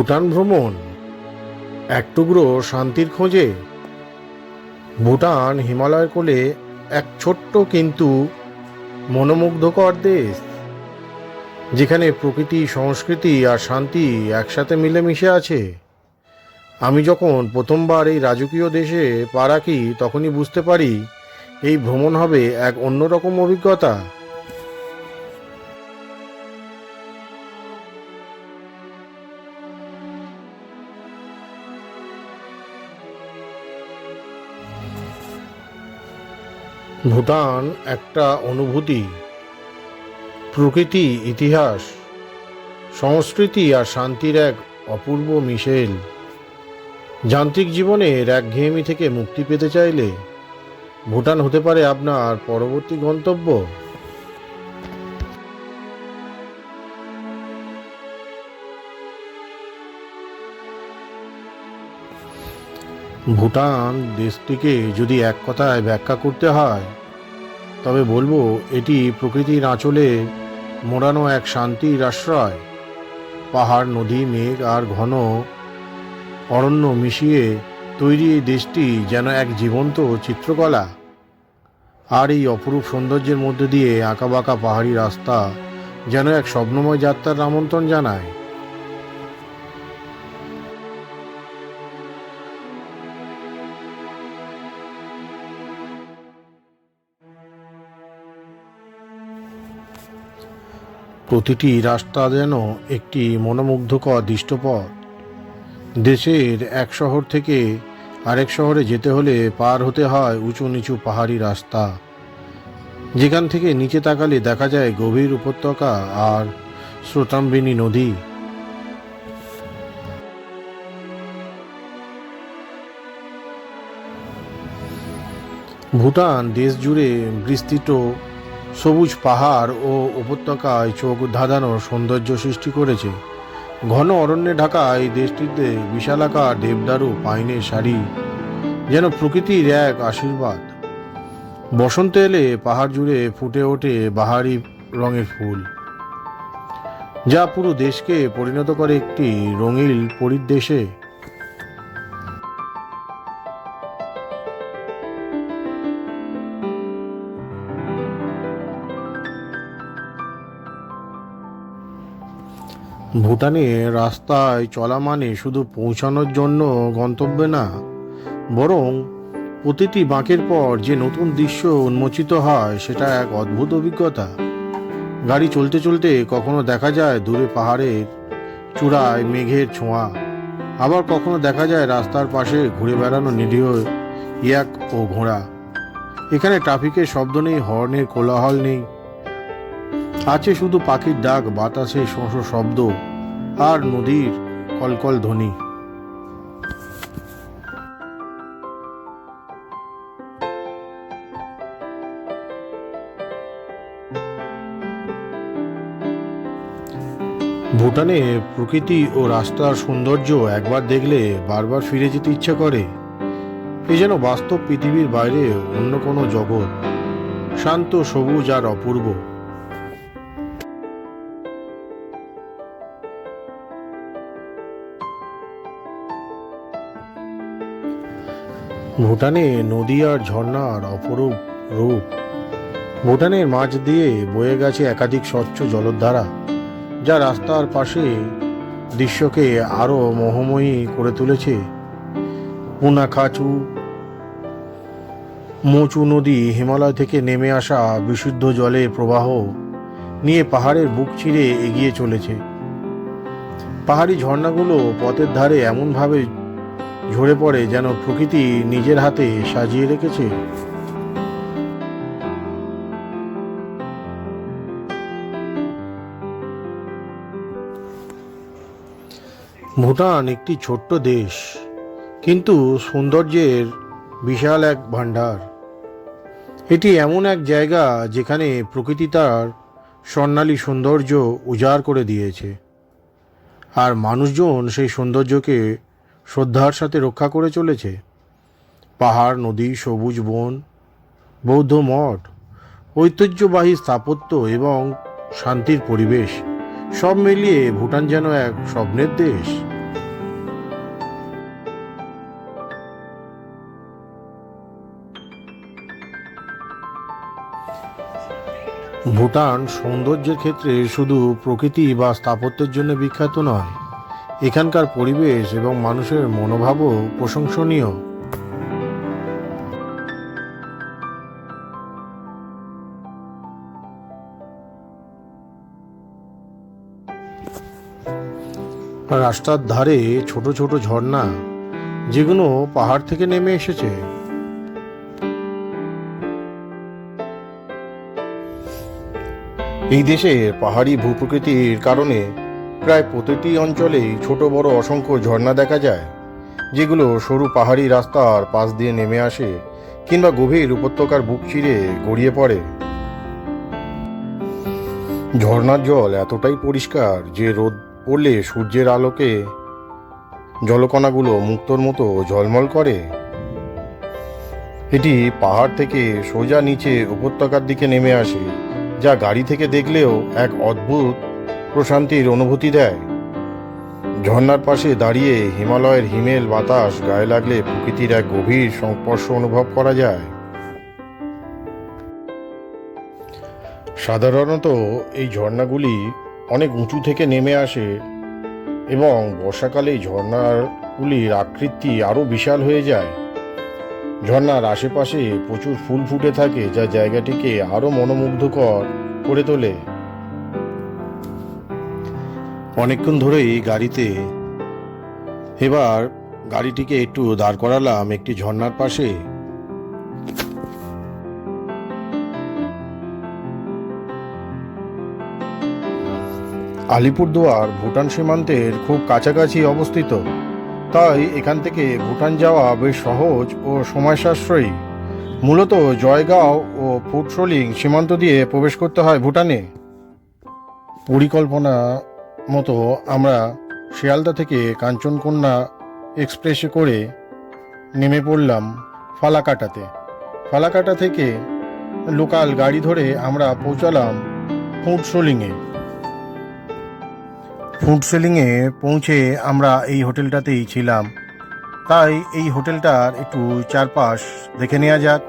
ভুটান ভ্রমণ। এক টুকরো শান্তির খোঁজে ভুটান হিমালয়ের কোলে এক ছোট্ট কিন্তু মনোমুগ্ধকর দেশ, যেখানে প্রকৃতি, সংস্কৃতি আর শান্তি একসাথে মিলেমিশে আছে। আমি যখন প্রথমবার এই রাজকীয় দেশে পা রাখি, তখনই বুঝতে পারি এই ভ্রমণ হবে এক অন্যরকম অভিজ্ঞতা। ভুটান একটা অনুভূতি, প্রকৃতি, ইতিহাস, সংস্কৃতি আর শান্তির এক অপূর্ব মিশেল। যান্ত্রিক জীবনের একঘেয়েমি থেকে মুক্তি পেতে চাইলে ভুটান হতে পারে আপনার পরবর্তী গন্তব্য। ভুটান দেশটিকে যদি এক কথায় ব্যাখ্যা করতে হয়, তবে বলব এটি প্রকৃতির আঁচলে মোড়ানো এক শান্তির আশ্রয়। পাহাড়, নদী, মেঘ আর ঘন অরণ্য মিশিয়ে তৈরি দেশটি যেন এক জীবন্ত চিত্রকলা। আর এই অপরূপ সৌন্দর্যের মধ্যে দিয়ে আঁকাবাঁকা পাহাড়ি রাস্তা যেন এক স্বপ্নময় যাত্রার আমন্ত্রণ জানায়। প্রতিটি রাস্তা যেন একটি মনোমুগ্ধকর দৃষ্টপথ। দেশের এক শহর থেকে আরেক শহরে যেতে হলে পার হতে হয় উঁচু নিচু পাহাড়ি রাস্তা। যেখান থেকে নিচে তাকালে দেখা যায় গভীর উপত্যকা আর স্রোতাম্বিনী নদী। ভুটান দেশ জুড়ে বিস্তৃত সবুজ পাহাড় ও উপত্যকায় চোখ ধাঁধানোর সৌন্দর্য সৃষ্টি করেছে। ঘন অরণ্যে ঢাকা এই দেশটিতে বিশালাকার দেবদারু, পাইনের শাড়ি, যেন প্রকৃতির এক আশীর্বাদ। বসন্ত এলে পাহাড় জুড়ে ফুটে ওঠে বাহারি রঙের ফুল, যা পুরো দেশকে পরিণত করে একটি রঙিল পরিদেশে ভুটানে রাস্তায় চলা মানে শুধু পৌঁছানোর জন্য গন্তব্যে না, বরং প্রতিটি বাঁকের পর যে নতুন দৃশ্য উন্মোচিত হয় সেটা এক অদ্ভুত অভিজ্ঞতা। গাড়ি চলতে চলতে কখনো দেখা যায় দূরে পাহাড়ের চূড়ায় মেঘের ছোঁয়া, আবার কখনো দেখা যায় রাস্তার পাশে ঘুরে বেড়ানো নিরীহ ইয়াক ও ঘোড়া। এখানে ট্রাফিকের শব্দ নেই, হর্নের কোলাহল নেই আছে শুধু পাখির ডাক, বাতাসে শোঁ শব্দ, আর নদীর কলকল ধ্বনি। ভুটানে প্রকৃতি ও রাস্তার সৌন্দর্য একবার দেখলে বারবার ফিরে যেতে ইচ্ছা করে। এ যেন বাস্তব পৃথিবীর বাইরে অন্য কোনো জগৎ, শান্ত, সবুজ আর অপূর্ব। ভুটানে নদী আর ঝর্ণার অপরূপ রূপ। ভুটানের মাঝ দিয়ে বয়ে গেছে একাধিক স্বচ্ছ জলধারা, যা রাস্তার পাশে দৃশ্যকে আরও মোহময়ী করে তুলেছে। পুনাখাচু মোচু নদী হিমালয় থেকে নেমে আসা বিশুদ্ধ জলের প্রবাহ নিয়ে পাহাড়ের বুক চিরে এগিয়ে চলেছে। পাহাড়ি ঝর্ণাগুলো পথের ধারে এমনভাবে ঝরে পড়ে যেন প্রকৃতি নিজের হাতে সাজিয়ে রেখেছে। ভুটান একটি ছোট্ট দেশ, কিন্তু সৌন্দর্যের বিশাল এক ভাণ্ডার। এটি এমন এক জায়গা যেখানে প্রকৃতি তার স্বর্ণালী সৌন্দর্য উজাড় করে দিয়েছে, আর মানুষজন সেই সৌন্দর্যকে শ্রদ্ধার সাথে রক্ষা করে চলেছে। পাহাড়, নদী, সবুজ বন, বৌদ্ধ মঠ, ঐতিহ্যবাহী স্থাপত্য এবং শান্তির পরিবেশ, সব মিলিয়ে ভুটান যেন এক স্বপ্নের দেশ। ভুটান সৌন্দর্যের ক্ষেত্রে শুধু প্রকৃতি বা স্থাপত্যের জন্য বিখ্যাত নয় এখানকার পরিবেশ এবং মানুষের মনোভাবও প্রশংসনীয়। রাস্তার ধারে ছোট ছোট ঝর্ণা, যেগুলো পাহাড় থেকে নেমে এসেছে। এই দেশে পাহাড়ি ভূপ্রকৃতির কারণে প্রায় প্রতিটি অঞ্চলেই ছোট বড় অসংখ্য ঝর্ণা দেখা যায়, যেগুলো সরু পাহাড়ি রাস্তার পাশ দিয়ে নেমে আসে কিংবা গভীর উপত্যকার বুক চিরে গড়িয়ে পড়ে। ঝর্ণার জল এতটাই পরিষ্কার যে রোদ পড়লে সূর্যের আলোকে জলকণাগুলো মুক্তোর মতো ঝলমল করে। এটি পাহাড় থেকে সোজা নিচে উপত্যকার দিকে নেমে আসে, যা গাড়ি থেকে দেখলেও এক অদ্ভুত প্রশান্তির অনুভূতি দেয়। ঝর্ণার পাশে দাঁড়িয়ে হিমালয়ের হিমেল বাতাস গায়ে লাগলে প্রকৃতির এক গভীর সংস্পর্শ অনুভব করা যায়। সাধারণত এই ঝর্ণাগুলি অনেক উঁচু থেকে নেমে আসে এবং বর্ষাকালে ঝর্ণাগুলির আকৃতি আরও বিশাল হয়ে যায়। ঝর্ণার আশেপাশে প্রচুর ফুল ফুটে থাকে যা জায়গাটিকে আরও মনোমুগ্ধকর করে তোলে। অনেকক্ষণ ধরেই গাড়িতে। এবার গাড়িটিকে একটু দাঁড় করালাম একটি ঝর্ণার পাশে। আলিপুরদুয়ার ভুটান সীমান্তের খুব কাছাকাছি অবস্থিত। তাই এখান থেকে ভুটান যাওয়া বেশ সহজ ও সময় সাশ্রয়ী মূলত জয়গাঁও ও ফুটসোলিং সীমান্ত দিয়ে প্রবেশ করতে হয় ভুটানে। পরিকল্পনা মতো আমরা শিয়ালদা থেকে কাঞ্চনকন্যা এক্সপ্রেসে করে নেমে পড়লাম ফালাকাটাতে। ফালাকাটা থেকে লোকাল গাড়ি ধরে আমরা পৌঁছালাম ফুটসোলিংয়ে ফুড সেলিংয়ে পৌঁছে আমরা এই হোটেলটাতেই ছিলাম। তাই এই হোটেলটার একটু চারপাশ দেখে নেওয়া যাক।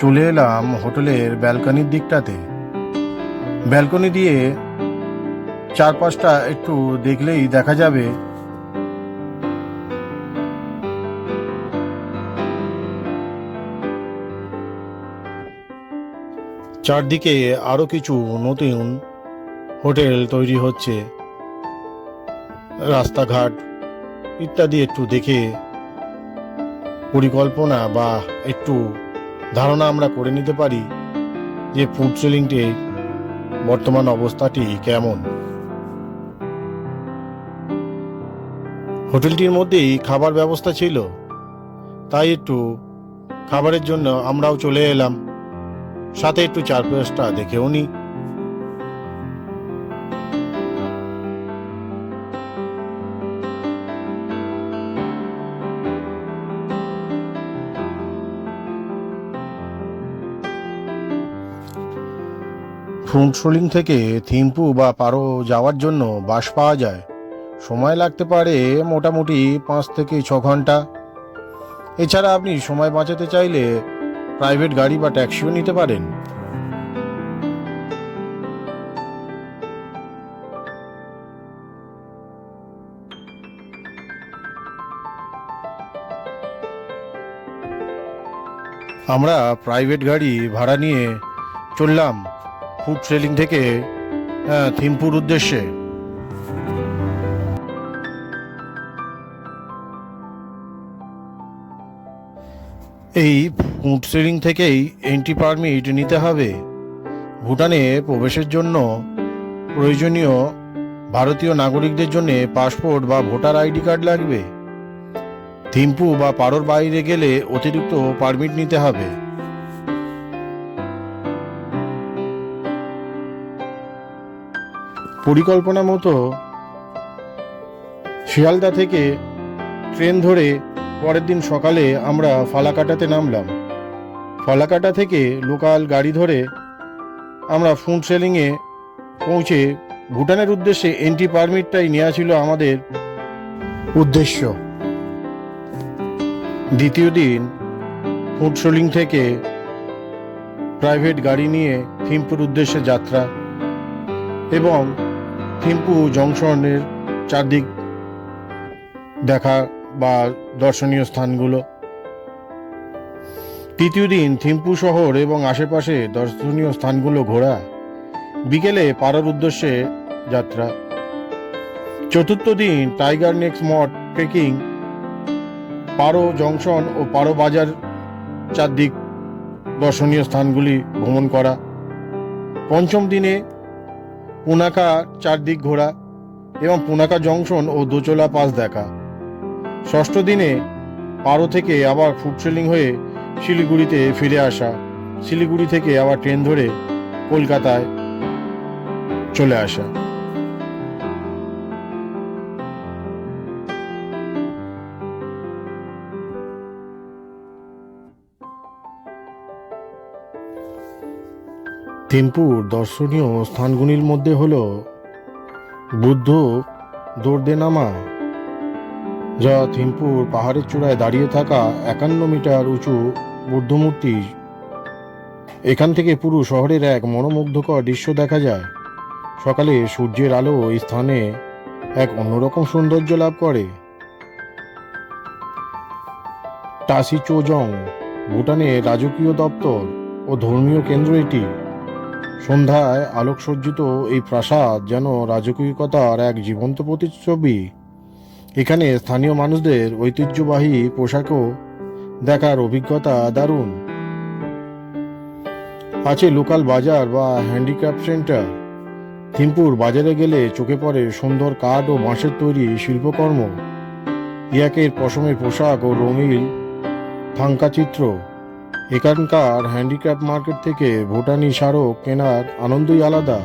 চলে এলাম হোটেলের ব্যালকনির দিকটাতে। ব্যালকনি দিয়ে চারপাশটা একটু দেখলেই দেখা যাবে। চারদিকে আরও কিছু নতুন হোটেল তৈরি হচ্ছে। রাস্তাঘাট ইত্যাদি একটু দেখে পরিকল্পনা বা একটু ধারণা আমরা করে নিতে পারি যে ফুড সেলিংটির বর্তমান অবস্থাটি কেমন। হোটেলটির মধ্যেই খাবার ব্যবস্থা ছিল। তাই একটু খাবারের জন্য আমরাও চলে এলাম। সাথে একটু চারপাশটা দেখেও নিই ফ্রুটসোলিং থেকে থিম্পু বা পারো যাওয়ার জন্য বাস পাওয়া যায়। সময় লাগতে পারে মোটামুটি পাঁচ থেকে ছ ঘণ্টা। এছাড়া আপনি সময় বাঁচাতে চাইলে প্রাইভেট গাড়ি বা ট্যাক্সিও নিতে পারেন। আমরা প্রাইভেট গাড়ি ভাড়া নিয়ে চললাম। ফুড ট্রেলিং থেকে আহ, থিম্পুর উদ্দেশ্যে। এই ফুড ট্রেলিং থেকেই এন্ট্রি পারমিট নিতে হবে। ভুটানে প্রবেশের জন্য প্রয়োজনীয় ভারতীয় নাগরিকদের জন্য পাসপোর্ট বা ভোটার আইডি কার্ড লাগবে। থিম্পু বা পারোর বাইরে গেলে অতিরিক্ত পারমিট নিতে হবে। পরিকল্পনা মতো শিয়ালদা থেকে ট্রেন ধরে পরের দিন সকালে আমরা ফালাকাটাতে নামলাম। ফালাকাটা থেকে লোকাল গাড়ি ধরে আমরা ফুড সেলিংয়ে পৌঁছে ভুটানের উদ্দেশ্যে এন্ট্রি পারমিটটাই নেওয়া ছিল আমাদের উদ্দেশ্য। দ্বিতীয় দিন ফুড সেলিং থেকে প্রাইভেট গাড়ি নিয়ে থিম্পুর উদ্দেশ্যে যাত্রা এবং থিম্পু জংশনের চারদিক দেখা বা দর্শনীয় স্থানগুলো। তৃতীয় দিন থিম্পু শহর এবং আশেপাশে দর্শনীয় স্থানগুলো ঘোরা। বিকেলে পাড়ার উদ্দেশ্যে যাত্রা। চতুর্থ দিন টাইগার নেক্স মঠ ট্রেকিং। পারো জংশন ও পারো বাজার চারদিক দর্শনীয় স্থানগুলি ভ্রমণ করা। পঞ্চম দিনে পুনাকা চারদিক ঘোরা এবং পুনাকা জংশন ও দোচলা পাস দেখা। ষষ্ঠ দিনে পারো থেকে আবার ফুটসেলিং হয়ে শিলিগুড়িতে ফিরে আসা। শিলিগুড়ি থেকে আবার ট্রেন ধরে কলকাতায় চলে আসা। থিম্পুর দর্শনীয় স্থানগুলির মধ্যে হল বুদ্ধ, দোর্দেনামা, যা থিম্পুর পাহাড়ের চূড়ায় দাঁড়িয়ে থাকা একান্ন মিটার উঁচু বুদ্ধমূর্তি। এখান থেকে পুরো শহরের এক মনোমুগ্ধকর দৃশ্য দেখা যায়। সকালে সূর্যের আলো এই স্থানে এক অন্যরকম সৌন্দর্য লাভ করে। টাসি চোজং ভুটানের রাজকীয় দপ্তর ও ধর্মীয় কেন্দ্র এটি। সন্ধ্যায় আলোকসজ্জিত এই প্রাসাদ যেন রাজকীয়তার এক জীবন্ত প্রতিচ্ছবি। এখানে স্থানীয় মানুষদের ঐতিহ্যবাহী পোশাকও দেখার অভিজ্ঞতা দারুণ। আছে লোকাল বাজার বা হ্যান্ডিক্রাফট সেন্টার। থিম্পুর বাজারে গেলে চোখে পড়ে সুন্দর কাঠ ও বাঁশের তৈরি শিল্পকর্ম। ইয়াকের পশমের পোশাক ও রঙিন থাঙ্কা চিত্র। এখানকার হ্যান্ডিক্রাফট মার্কেট থেকে ভুটানি স্মারক কেনার আনন্দই আলাদা।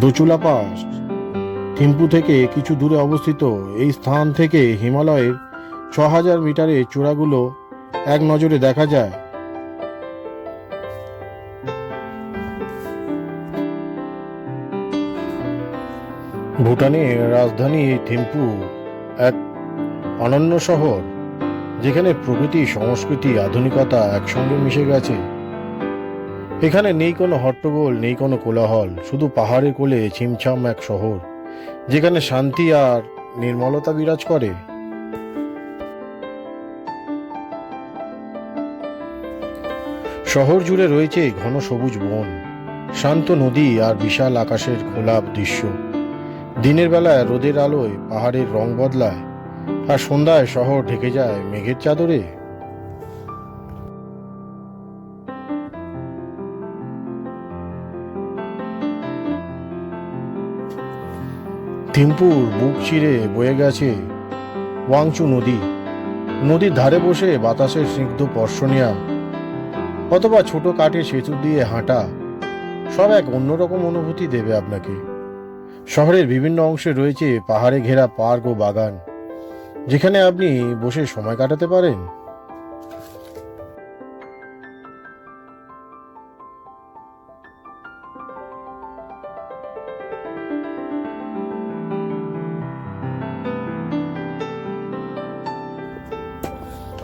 দোচুলা পাস, থিম্পু থেকে কিছু দূরে অবস্থিত এই স্থান থেকে হিমালয়ের ছ হাজার মিটারের চূড়াগুলো এক নজরে দেখা যায়। ভুটানের রাজধানী থিম্পু এক অনন্য শহর। যেখানে প্রকৃতি, সংস্কৃতি, আধুনিকতা একসঙ্গে মিশে গেছে। এখানে নেই কোনো হট্টগোল, নেই কোনো কোলাহল, শুধু পাহাড়ের কোলে ছিমছাম এক শহর, যেখানে শান্তি আর নির্মলতা বিরাজ করে। শহর জুড়ে রয়েছে ঘন সবুজ বন, শান্ত নদী আর বিশাল আকাশের খোলা দৃশ্য। দিনের বেলায় রোদের আলোয় পাহাড়ের রং বদলায়। আর সন্ধ্যায় শহর ঢেকে যায় মেঘের চাদরে। থিম্পুর বুক চিরে বয়ে গেছে ওয়াংচু নদী। নদীর ধারে বসে বাতাসের স্নিগ্ধ স্পর্শ নেওয়া অথবা ছোট কাঠের সেতু দিয়ে হাঁটা। সব এক অন্যরকম অনুভূতি দেবে আপনাকে। শহরের বিভিন্ন অংশে রয়েছে পাহাড়ে ঘেরা পার্ক ও বাগান। যেখানে আপনি বসে সময় কাটাতে পারেন।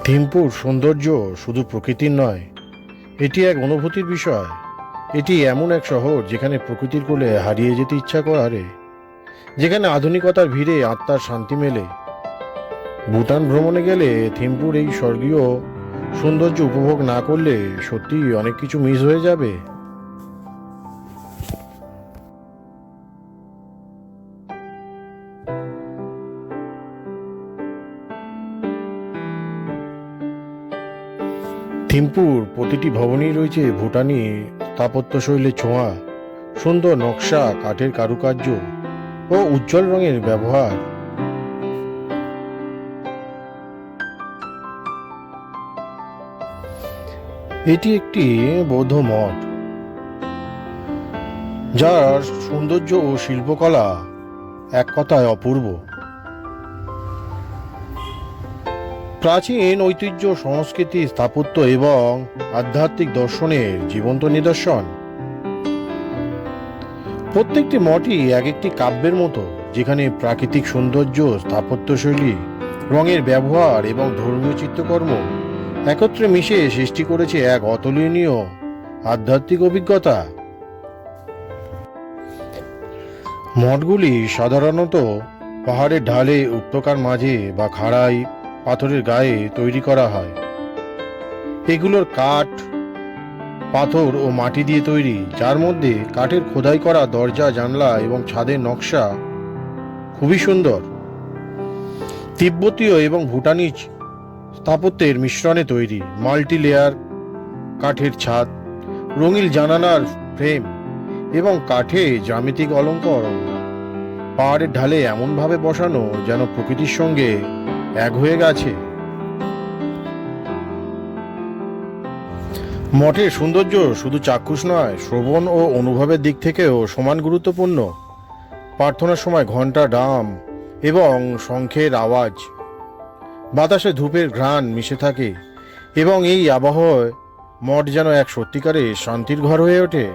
থিম্পুর সৌন্দর্য শুধু প্রকৃতির নয়, এটি এক অনুভূতির বিষয়। এটি এমন এক শহর যেখানে প্রকৃতির কোলে হারিয়ে যেতে ইচ্ছা করে, যেখানে আধুনিকতার ভিড়ে আত্মার শান্তি মেলে। ভুটান ভ্রমণে গেলে থিম্পুর এই স্বর্গীয় সৌন্দর্য উপভোগ না করলে সত্যি অনেক কিছু মিস হয়ে যাবে। থিম্পুর প্রতিটি ভবনেই রয়েছে ভুটানি স্থাপত্যশৈলের ছোঁয়া, সুন্দর নকশা, কাঠের কারুকার্য ও উজ্জ্বল রঙের ব্যবহার। এটি একটি বৌদ্ধ মঠ, যার সৌন্দর্য ও শিল্পকলা এক কথায় অপূর্ব। প্রাচীন ঐতিহ্য, সংস্কৃতি, স্থাপত্য এবং আধ্যাত্মিক দর্শনের জীবন্ত নিদর্শন। প্রত্যেকটি মঠই এক একটি কাব্যের মতো, যেখানে প্রাকৃতিক সৌন্দর্য, স্থাপত্যশৈলী, রঙের ব্যবহার এবং ধর্মীয় চিত্রকর্ম একত্রে মিশে সৃষ্টি করেছে এক অতুলনীয় আধ্যাত্মিক অভিজ্ঞতা। মঠগুলি সাধারণত পাহাড়ের ঢালে, উপত্যকার মাঝে বা খাড়াই পাথরের গায়ে তৈরি করা হয়। এগুলোর কাঠ, পাথর ও মাটি দিয়ে তৈরি, যার মধ্যে কাঠের খোদাই করা দরজা, জানলা এবং ছাদের নকশা খুবই সুন্দর। তিব্বতীয় এবং ভুটানিজ স্থাপত্যের মিশ্রণে তৈরি মাল্টি লেয়ার কাঠের ছাদ, রঙিন জানালার ফ্রেম এবং কাঠে জ্যামিতিক অলঙ্কর পাহাড়ের ঢালে এমনভাবে বসানো যেন প্রকৃতির সঙ্গে এক হয়ে গেছে। মঠের সৌন্দর্য শুধু চাক্ষুষ নয়, শ্রবণ ও অনুভবের দিক থেকেও সমান গুরুত্বপূর্ণ। প্রার্থনার সময় ঘণ্টা ডাম এবং শঙ্খের আওয়াজ বাতাসে ধূপের ঘ্রাণ মিশে থাকে এবং এই আবহাওয়ায় মঠ যেন এক সত্যিকারে শান্তির ঘর হয়ে ওঠে।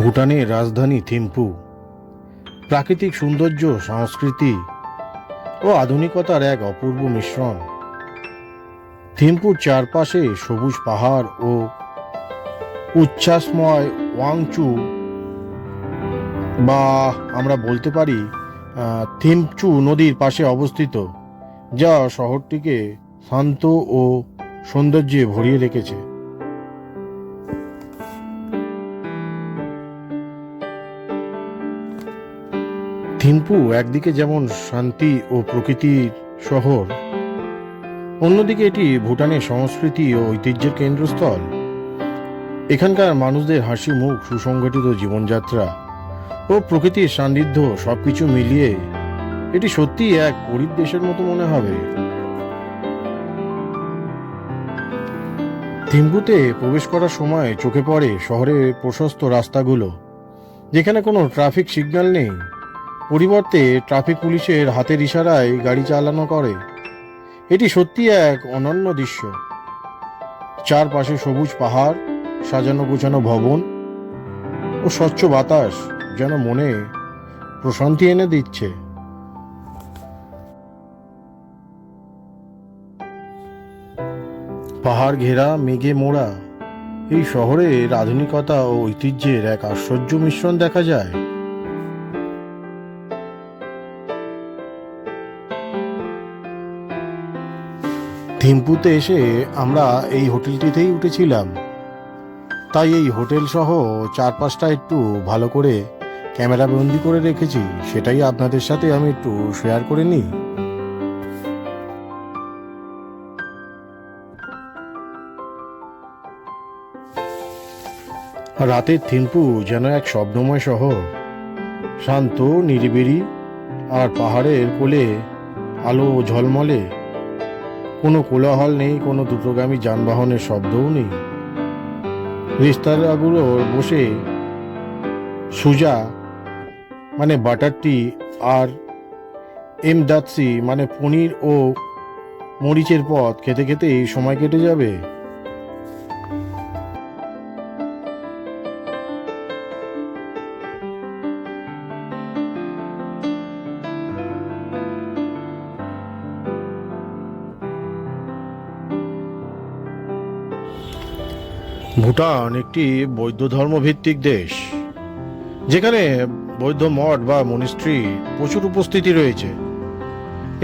ভুটানের রাজধানী থিম্পু, প্রাকৃতিক সৌন্দর্য, সংস্কৃতি ও আধুনিকতার এক অপূর্ব মিশ্রণ। থিম্পুর চারপাশে সবুজ পাহাড় ও উচ্ছ্বাসময় ওয়াংচু বা আমরা বলতে পারি আহ, থিম্পচু নদীর পাশে অবস্থিত যা শহরটিকে শান্ত ও সৌন্দর্যে ভরিয়ে রেখেছে। থিম্পু একদিকে যেমন শান্তি ও প্রকৃতির শহর অন্যদিকে এটি ভুটানের সংস্কৃতি ও ঐতিহ্যের কেন্দ্রস্থল। এখানকার মানুষদের হাসি মুখ সুসংগঠিত জীবনযাত্রা ও প্রকৃতির সান্নিধ্য সবকিছু মিলিয়ে এটি সত্যিই এক গরিব দেশের মতো মনে হবে। থিম্পুতে প্রবেশ করার সময় চোখে পড়ে শহরের প্রশস্ত রাস্তাগুলো, যেখানে কোনো ট্রাফিক সিগন্যাল নেই। পরিবর্তে ট্রাফিক পুলিশের হাতের ইশারায় গাড়ি চালানো করে। এটি সত্যি এক অনন্য দৃশ্য। চারপাশে সবুজ পাহাড়, সাজানো গোছানো ভবন ও স্বচ্ছ বাতাস। যেন মনে প্রশান্তি এনে দিচ্ছে। পাহাড় ঘেরা, মেঘে মোড়া, এই শহরের আধুনিকতা ও ঐতিহ্যের এক আশ্চর্য মিশ্রণ দেখা যায়। থিম্পুতে এসে আমরা এই হোটেলটিতেই উঠেছিলাম। তাই এই হোটেল সহ চারপাশটা একটু ভালো করে ক্যামেরা বন্দি করে রেখেছি, সেটাই আপনাদের সাথে আমি একটু শেয়ার করে নিই। রাতের থিম্পু যেন এক স্বপ্নময় শহর। শান্ত, নিরিবিলি, আর পাহাড়ের কোলে আলো ঝলমলে। কোনো কোলাহল নেই, কোনো দ্রুতগামী যানবাহনের শব্দও নেই। রেস্তোরাঁগুলো বসে সুজা মানে বাটার টি আর এমদাৎসি মানে পনির ও মরিচের পথ খেতে খেতেই সময় কেটে যাবে। ভুটান একটি বৌদ্ধ ধর্মভিত্তিক দেশ। যেখানে বৌদ্ধ মঠ বা মনিস্ট্রি প্রচুর উপস্থিতি রয়েছে।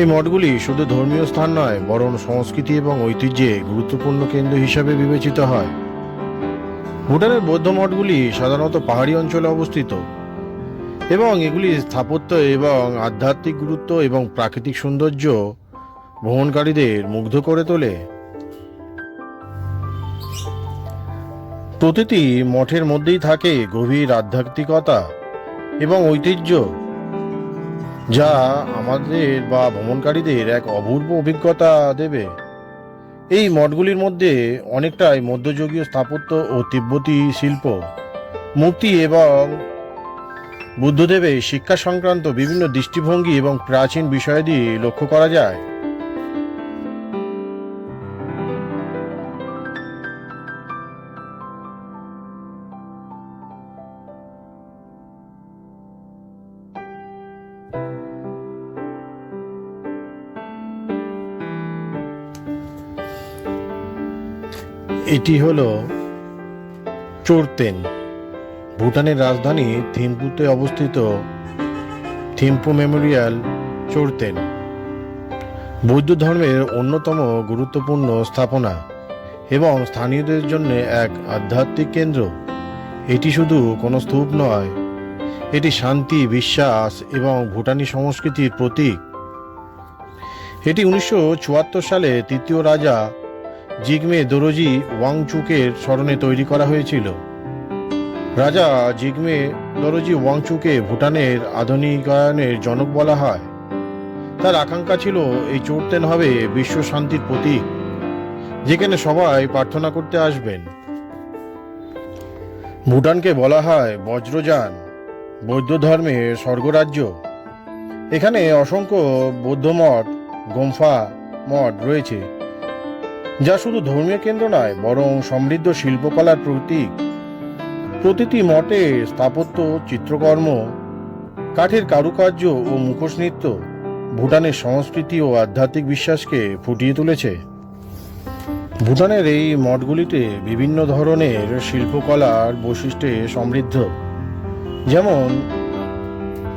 এই মঠগুলি শুধু ধর্মীয় স্থান নয়, বরং সংস্কৃতি এবং ঐতিহ্যে গুরুত্বপূর্ণ কেন্দ্র হিসাবে বিবেচিত হয়। ভুটানের বৌদ্ধ মঠগুলি সাধারণত পাহাড়ি অঞ্চলে অবস্থিত, এবং এগুলি স্থাপত্য এবং আধ্যাত্মিক গুরুত্ব এবং প্রাকৃতিক সৌন্দর্য ভ্রমণকারীদের মুগ্ধ করে তোলে। প্রতিটি মঠের মধ্যেই থাকে গভীর আধ্যাত্মিকতা এবং ঐতিহ্য, যা আমাদের বা ভ্রমণকারীদের এক অপূর্ব অভিজ্ঞতা দেবে। এই মঠগুলির মধ্যে অনেকটাই মধ্যযুগীয় স্থাপত্য ও তিব্বতী শিল্প, মূর্তি এবং বুদ্ধদেবের শিক্ষা সংক্রান্ত বিভিন্ন দৃষ্টিভঙ্গি এবং প্রাচীন বিষয়াদি লক্ষ্য করা যায়। এটি হল চোরতেন। ভুটানের রাজধানী থিম্পুতে অবস্থিত থিম্পু মেমোরিয়াল চোরতেন। বৌদ্ধ ধর্মের অন্যতম গুরুত্বপূর্ণ স্থাপনা এবং স্থানীয়দের জন্য এক আধ্যাত্মিক কেন্দ্র। এটি শুধু কোনো স্তূপ নয়, এটি শান্তি, বিশ্বাস এবং ভুটানি সংস্কৃতির প্রতীক। এটি উনিশশো চুয়াত্তর সালে তৃতীয় রাজা জিগমে দোরজি ওয়াংচুকের স্মরণে তৈরি করা হয়েছিল। রাজা জিগমে দরজি ওয়াংচুকে ভুটানের আধুনিকায়নের জনক বলা হয়। তার আকাঙ্ক্ষা ছিল এই চোরতেন হবে বিশ্ব শান্তির প্রতীক, যেখানে সবাই প্রার্থনা করতে আসবেন। ভুটানকে বলা হয় বজ্রযান, বৌদ্ধ ধর্মের স্বর্গরাজ্য। এখানে অসংখ্য বৌদ্ধ মঠ, গোম্ফা মঠ রয়েছে। যা শুধু ধর্মীয় কেন্দ্র নয়, বরং সমৃদ্ধ শিল্পকলার প্রতীক। প্রতিটি মঠে স্থাপত্য, চিত্রকর্ম, কাঠের কারুকার্য ও মুখোশ নৃত্য, ভুটানের সংস্কৃতি ও আধ্যাত্মিক বিশ্বাসকে ফুটিয়ে তুলেছে। ভুটানের এই মঠগুলিতে বিভিন্ন ধরনের শিল্পকলার বৈশিষ্ট্যে সমৃদ্ধ। যেমন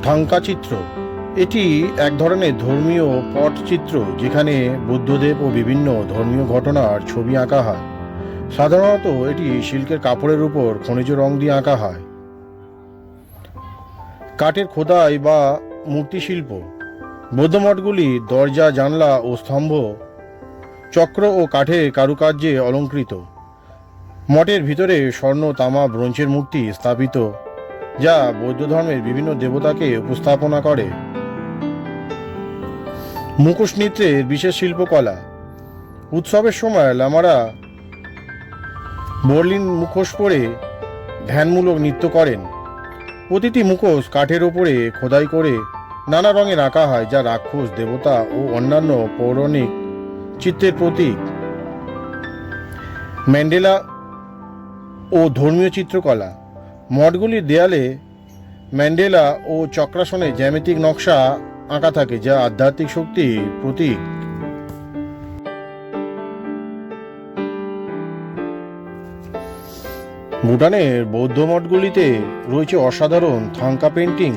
থাঙ্কা চিত্র এটি এক ধরনের ধর্মীয় পটচিত্র যেখানে বুদ্ধদেব ও বিভিন্ন ধর্মীয় ঘটনার ছবি আঁকা হয়। সাধারণত এটি সিল্কের কাপড়ের উপর খনিজ রং দিয়ে আঁকা হয়। কাঠের খোদাই বা মূর্তিশিল্প। বৌদ্ধ মঠগুলি দরজা, জানলা ও স্তম্ভ, চক্র ও কাঠের কারুকার্যে অলঙ্কৃত। মঠের ভিতরে স্বর্ণ, তামা, ব্রোঞ্জের মূর্তি স্থাপিত, যা বৌদ্ধ ধর্মের বিভিন্ন দেবতাকে উপস্থাপনা করে। মুখোশ নৃত্যের বিশেষ শিল্পকলা। উৎসবের সময় লামারা বর্লিন মুখোশ পরে ধ্যানমূলক নৃত্য করেন। প্রতিটি মুখোশ কাঠের ওপরে খোদাই করে নানা রঙে আঁকা হয়, যা রাক্ষস, দেবতা ও অন্যান্য পৌরাণিক চিত্রের প্রতীক। ম্যান্ডেলা ও ধর্মীয় চিত্রকলা। মঠগুলির দেয়ালে ম্যান্ডেলা ও চক্রাসনে জ্যামিতিক নকশা আঁকা থাকে, যা আধ্যাত্মিক শক্তির প্রতীক। ভুটানের বৌদ্ধ মঠগুলিতে রয়েছে অসাধারণ থাঙ্কা পেন্টিং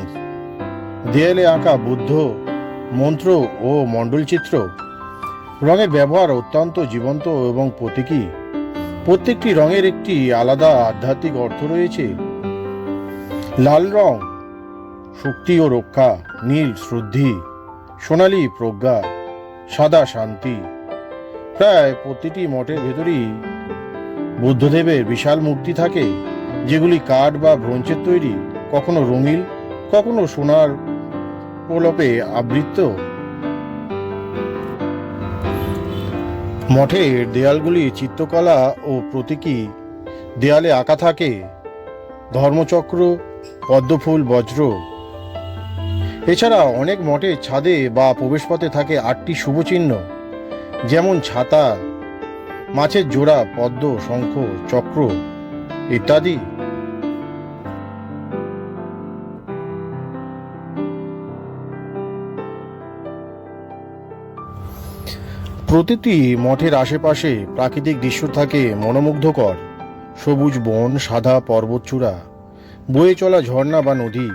দেয়ালে আঁকা বুদ্ধ, মন্ত্র ও মণ্ডল চিত্র। রঙের ব্যবহার অত্যন্ত জীবন্ত এবং প্রতীকী। প্রত্যেকটি রঙের একটি আলাদা আধ্যাত্মিক অর্থ রয়েছে। লাল রং শক্তি ও রক্ষা, নীল শ্রদ্ধি, সোনালী প্রজ্ঞা, সাদা শান্তি। প্রায় প্রতিটি মঠের ভেতরেই বুদ্ধদেবের বিশাল মূর্তি থাকে, যেগুলি কাঠ বা ব্রোঞ্জের তৈরি, কখনো রঙিন কখনো সোনার প্রলপে আবৃত। মঠের দেয়ালগুলি চিত্রকলা ও প্রতীকী। দেয়ালে আঁকা থাকে ধর্মচক্র, পদ্মফুল, বজ্র এছাড়া অনেক মঠের ছাদে বা প্রবেশপথে থাকে আটটি শুভচিহ্ন, যেমন ছাতা, মাছের জোড়া, পদ্ম, শঙ্খ, চক্র ইত্যাদি। প্রতিটি মঠের আশেপাশে প্রাকৃতিক দৃশ্য থাকে মনোমুগ্ধকর। সবুজ বন, সাদা পর্বতচূড়া, বয়ে চলা ঝর্ণা বা নদী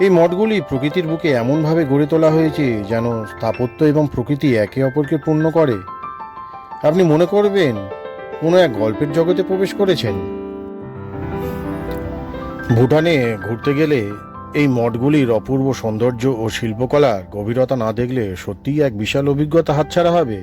এই মঠগুলি প্রকৃতির বুকে এমনভাবে গড়ে তোলা হয়েছে যেন স্থাপত্য এবং প্রকৃতি একে অপরকে পূর্ণ করে। আপনি মনে করবেন, কোনো এক গল্পের জগতে প্রবেশ করেছেন? ভুটানে ঘুরতে গেলে এই মঠগুলির অপূর্ব সৌন্দর্য ও শিল্পকলার গভীরতা না দেখলে সত্যিই এক বিশাল অভিজ্ঞতা হাতছাড়া হবে।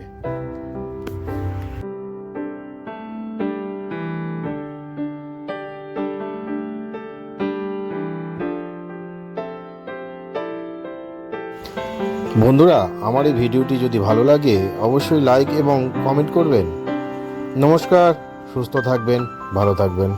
বন্ধুরা, আমার এই ভিডিওটি যদি ভালো লাগে, অবশ্যই লাইক এবং কমেন্ট করবেন। নমস্কার, সুস্থ থাকবেন, ভালো থাকবেন।